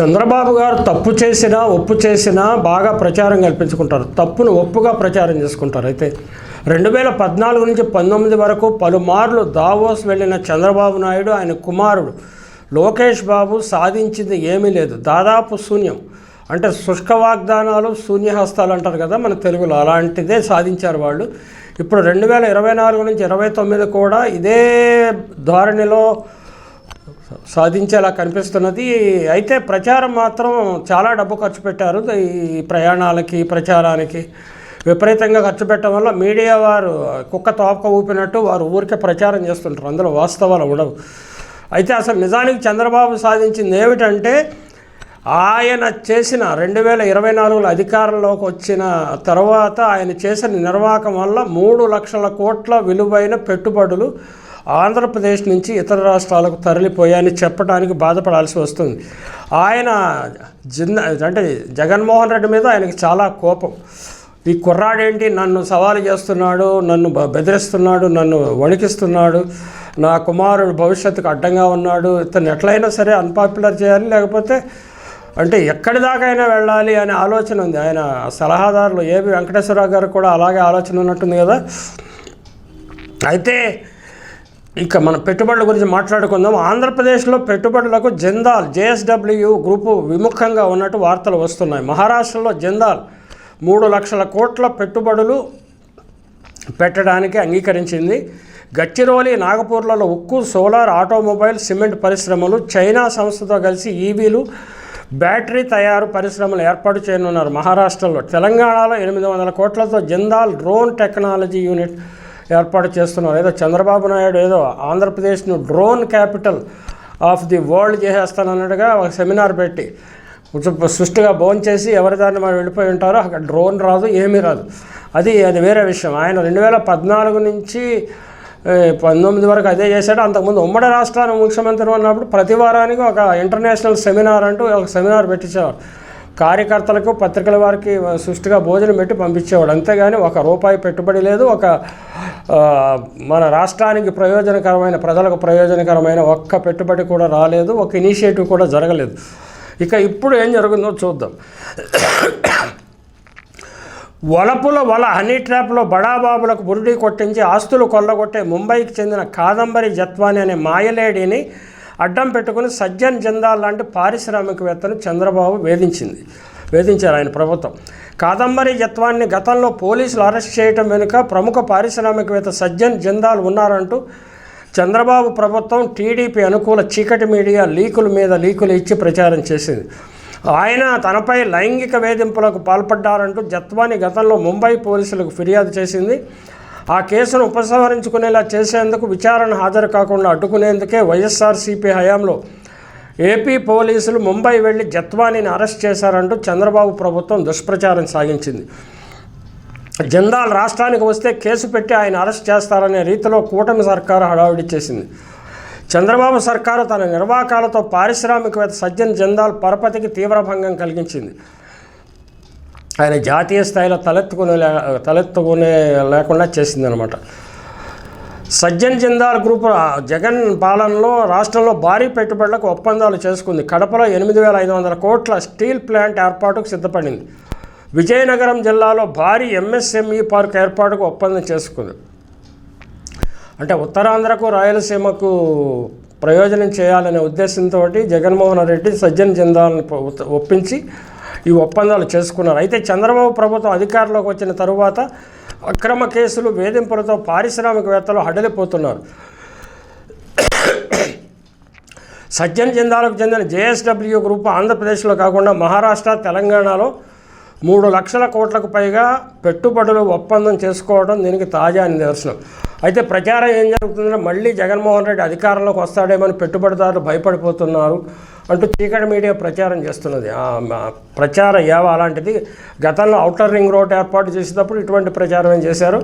చంద్రబాబు గారు తప్పు చేసినా ఒప్పు చేసినా బాగా ప్రచారం కల్పించుకుంటారు. తప్పును ఒప్పుగా ప్రచారం చేసుకుంటారు. అయితే రెండు వేల పద్నాలుగు నుంచి పంతొమ్మిది వరకు పలుమార్లు దావోస్ వెళ్ళిన చంద్రబాబు నాయుడు ఆయన కుమారుడు. లోకేష్ బాబు సాధించింది ఏమీ లేదు. దాదాపు శూన్యం. అంటే శుష్క వాగ్దానాలు శూన్యహస్తాలు అంటారు కదా మన తెలుగులో. అలాంటిదే సాధించారు వాళ్ళు. ఇప్పుడు రెండు వేల ఇరవై నాలుగు నుంచి ఇరవై తొమ్మిది కూడా ఇదే ధోరణిలో సాధించేలా కనిపిస్తున్నది. అయితే ప్రచారం మాత్రం చాలా డబ్బు ఖర్చు పెట్టారు. ఈ ప్రయాణాలకి ప్రచారానికి విపరీతంగా ఖర్చు పెట్టడం వల్ల మీడియా వారు కుక్క తోపక ఊపినట్టు వారు ఊరికే ప్రచారం చేస్తుంటారు. అందులో వాస్తవాలు ఉండవు. అయితే అసలు నిజానికి చంద్రబాబు సాధించింది ఏమిటంటే ఆయన చేసిన రెండు వేల ఇరవై నాలుగులో అధికారంలోకి వచ్చిన తర్వాత ఆయన చేసిన నిర్వాహకం వల్ల మూడు లక్షల కోట్ల విలువైన పెట్టుబడులు ఆంధ్రప్రదేశ్ నుంచి ఇతర రాష్ట్రాలకు తరలిపోయాయని చెప్పడానికి బాధపడాల్సి వస్తుంది. ఆయన జిన్న అంటే జగన్మోహన్ రెడ్డి మీద ఆయనకి చాలా కోపం. ఈ కుర్రాడేంటి? నన్ను సవాలు చేస్తున్నాడు నన్ను బెదిరిస్తున్నాడు నన్ను వణికిస్తున్నాడు నా కుమారుడు భవిష్యత్తుకు అడ్డంగా ఉన్నాడు ఇతను ఎట్లయినా సరే అన్పాపులర్ చేయాలి లేకపోతే అంటే ఎక్కడి దాకైనా వెళ్ళాలి అనే ఆలోచన ఉంది. ఆయన సలహాదారులు ఏబి వెంకటేశ్వరరావు గారు కూడా అలాగే ఆలోచన ఉన్నట్టుంది కదా. అయితే ఇక మన పెట్టుబడుల గురించి మాట్లాడుకుందాం. ఆంధ్రప్రదేశ్లో పెట్టుబడులకు జిందాల్ జేఎస్డబ్ల్యూ గ్రూపు విముఖంగా ఉన్నట్టు వార్తలు వస్తున్నాయి. మహారాష్ట్రలో జిందాల్ మూడు లక్షల కోట్ల పెట్టుబడులు పెట్టడానికి అంగీకరించింది. గచ్చిరోలి నాగపూర్లలో ఉక్కు సోలార్ ఆటోమొబైల్ సిమెంట్ పరిశ్రమలు చైనా సంస్థతో కలిసి ఈవీలు బ్యాటరీ తయారు పరిశ్రమలు ఏర్పాటు చేయనున్నారు మహారాష్ట్రలో. తెలంగాణలో ఎనిమిది వందల కోట్లతో జిందాల్ డ్రోన్ టెక్నాలజీ యూనిట్ ఏర్పాటు చేస్తున్నారు ఏదో చంద్రబాబు నాయుడు ఏదో ఆంధ్రప్రదేశ్ను drone capital of the world చేసేస్తానన్నట్టుగా ఒక సెమినార్ పెట్టి సుష్టిగా భోన్ చేసి ఎవరి దాన్ని మనం వెళ్ళిపోయి ఉంటారో అక్కడ డ్రోన్ రాదు ఏమీ రాదు. అది అది వేరే విషయం. ఆయన రెండు వేల పద్నాలుగు నుంచి పంతొమ్మిది వరకు అదే చేశాడు. అంతకుముందు ఉమ్మడి రాష్ట్రాల ముఖ్యమంత్రి ఉన్నప్పుడు ప్రతి వారానికి ఒక ఇంటర్నేషనల్ సెమినార్ అంటూ ఒక సెమినార్ పెట్టించేవారు. కార్యకర్తలకు పత్రికల వారికి సుష్టిగా భోజనం పెట్టి పంపించేవాడు. అంతేగాని ఒక రూపాయి పెట్టుబడి లేదు. ఒక మన రాష్ట్రానికి ప్రయోజనకరమైన ప్రజలకు ప్రయోజనకరమైన ఒక్క పెట్టుబడి కూడా రాలేదు. ఒక ఇనిషియేటివ్ కూడా జరగలేదు. ఇక ఇప్పుడు ఏం జరుగుతుందో చూద్దాం. వలపుల వల హనీ ట్రాప్లో బడాబాబులకు బురుడి కొట్టించి ఆస్తులు కొల్లగొట్టే ముంబైకి చెందిన కాదంబరి జత్వాని అనే మాయలేడిని అడ్డం పెట్టుకుని సజ్జన్ జందాల్ లాంటి పారిశ్రామికవేత్తను చంద్రబాబు వేధించింది. వేధించారు ఆయన ప్రభుత్వం. కాదంబరి జత్వాన్ని గతంలో పోలీసులు అరెస్ట్ చేయటం వెనుక ప్రముఖ పారిశ్రామికవేత్త సజ్జన్ జిందాల్ ఉన్నారంటూ చంద్రబాబు ప్రభుత్వం టీడీపీ అనుకూల చీకటి మీడియా లీకుల మీద లీకులు ఇచ్చి ప్రచారం చేసింది. ఆయన తనపై లైంగిక వేధింపులకు పాల్పడ్డారంటూ జత్వాని గతంలో ముంబై పోలీసులకు ఫిర్యాదు చేసింది. ఆ కేసును ఉపసంహరించుకునేలా చేసేందుకు విచారణ హాజరు కాకుండా అడ్డుకునేందుకే వైఎస్ఆర్సీపీ హయాంలో ఏపీ పోలీసులు ముంబై వెళ్ళి జత్వానీని అరెస్ట్ చేశారంటూ చంద్రబాబు ప్రభుత్వం దుష్ప్రచారం సాగించింది. జిందాల్ రాష్ట్రానికి వస్తే కేసు పెట్టి ఆయన అరెస్ట్ చేస్తారనే రీతిలో కూటమి సర్కారు హడావిడి చేసింది. చంద్రబాబు సర్కారు తన నిర్వాకాలతో పారిశ్రామికవేత్త సజ్జన్ జిందాల్ పరపతికి తీవ్ర భంగం కలిగించింది. ఆయన జాతీయ స్థాయిలో తలెత్తుకునే లే- తలెత్తుకునే లేకుండా చేసిందనమాట సజ్జన్ జిందాల్ గ్రూప్ జగన్ పాలనలో రాష్ట్రంలో భారీ పెట్టుబడులకు ఒప్పందాలు చేసుకుంది. కడపలో ఎనిమిది వేల ఐదు వందల కోట్ల స్టీల్ ప్లాంట్ ఏర్పాటుకు సిద్ధపడింది. విజయనగరం జిల్లాలో భారీ ఎంఎస్ఎంఈ పార్క్ ఏర్పాటుకు ఒప్పందం చేసుకుంది. అంటే ఉత్తరాంధ్రకు రాయలసీమకు ప్రయోజనం చేయాలనే ఉద్దేశంతో జగన్మోహన్ రెడ్డి సజ్జన్ జిందాల్ని ఒప్పించి ఈ ఒప్పందాలు చేసుకున్నారు. అయితే చంద్రబాబు ప్రభుత్వం అధికారంలోకి వచ్చిన తరువాత అక్రమ కేసులు వేధింపులతో పారిశ్రామికవేత్తలు హడలిపోతున్నారు. సజ్జన్ జిందాలకు చెందిన జేఎస్డబ్ల్యూ గ్రూప్ ఆంధ్రప్రదేశ్లో కాకుండా మహారాష్ట్ర తెలంగాణలో మూడు లక్షల కోట్లకు పైగా పెట్టుబడులు ఒప్పందం చేసుకోవడం దీనికి తాజా నిదర్శనం. అయితే ప్రచారం ఏం జరుగుతుందంటే మళ్ళీ జగన్మోహన్ రెడ్డి అధికారంలోకి వస్తాడేమని పెట్టుబడిదారులు భయపడిపోతున్నారు అంటూ చీకటి మీడియా ప్రచారం చేస్తున్నది. ప్రచారం ఏవో అలాంటిది. గతంలో అవుటర్ రింగ్ రోడ్ ఏర్పాటు చేసేటప్పుడు ఇటువంటి ప్రచారం ఏం చేశారు?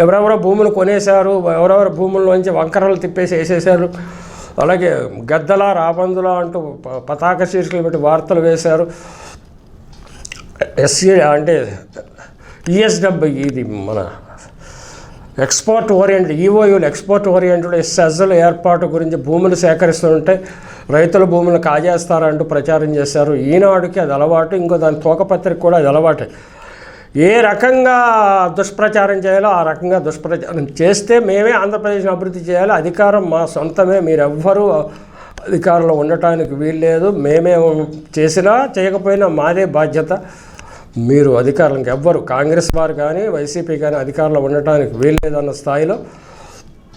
ఎవరెవరో భూములు కొనేశారు ఎవరెవరో భూముల్లోంచి వంకరలు తిప్పేసి వేసేసారు అలాగే గద్దల రాబందుల అంటూ ప- పతాక శీర్షికలు పెట్టి వార్తలు వేశారు. ఎస్సీ అంటే ఈఎస్డబ్ల్యూ ఇది మన ఎక్స్పోర్ట్ ఓరియంటెడ్ ఈఓయూలు ఎక్స్పోర్ట్ ఓరియంటెడ్ ఎస్ఎస్ఎల్ ఏర్పాటు గురించి భూములు సేకరిస్తుంటే రైతుల భూములు కాజేస్తారంటూ ప్రచారం చేశారు. ఈనాడుకి అది అలవాటు ఇంకో దాని తోకపత్రిక కూడా అది అలవాటే. ఏ రకంగా దుష్ప్రచారం చేయాలో ఆ రకంగా దుష్ప్రచారం చేస్తే మేమే ఆంధ్రప్రదేశ్ని అభివృద్ధి చేయాలి. అధికారం మా సొంతమే మీరెవ్వరూ అధికారంలో ఉండటానికి వీల్లేదు. మేమే చేసినా చేయకపోయినా మాదే బాధ్యత. మీరు అధికారులకు ఎవ్వరు కాంగ్రెస్ వారు కానీ వైసీపీ కానీ అధికారంలో ఉండటానికి వీల్లేదన్న స్థాయిలో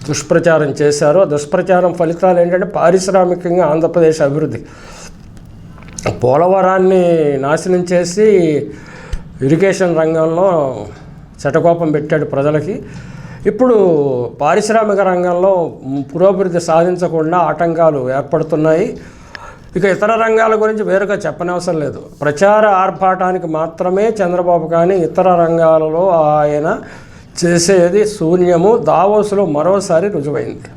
దుష్ప్రచారం చేశారు. ఆ దుష్ప్రచారం ఫలితాలు ఏంటంటే పారిశ్రామికంగా ఆంధ్రప్రదేశ్ అభివృద్ధి. పోలవరాన్ని నాశనం చేసి ఇరిగేషన్ రంగంలో చటకోపం పెట్టాడు ప్రజలకి. ఇప్పుడు పారిశ్రామిక రంగంలో పురోభివృద్ధి సాధించకుండా ఆటంకాలు ఏర్పడుతున్నాయి. ఇక ఇతర రంగాల గురించి వేరుగా చెప్పనవసరం లేదు. ప్రచార ఆర్భాటానికి మాత్రమే చంద్రబాబు కానీ ఇతర రంగాలలో ఆయన చేసేది శూన్యము. దావోసులో మరోసారి రుజువైంది.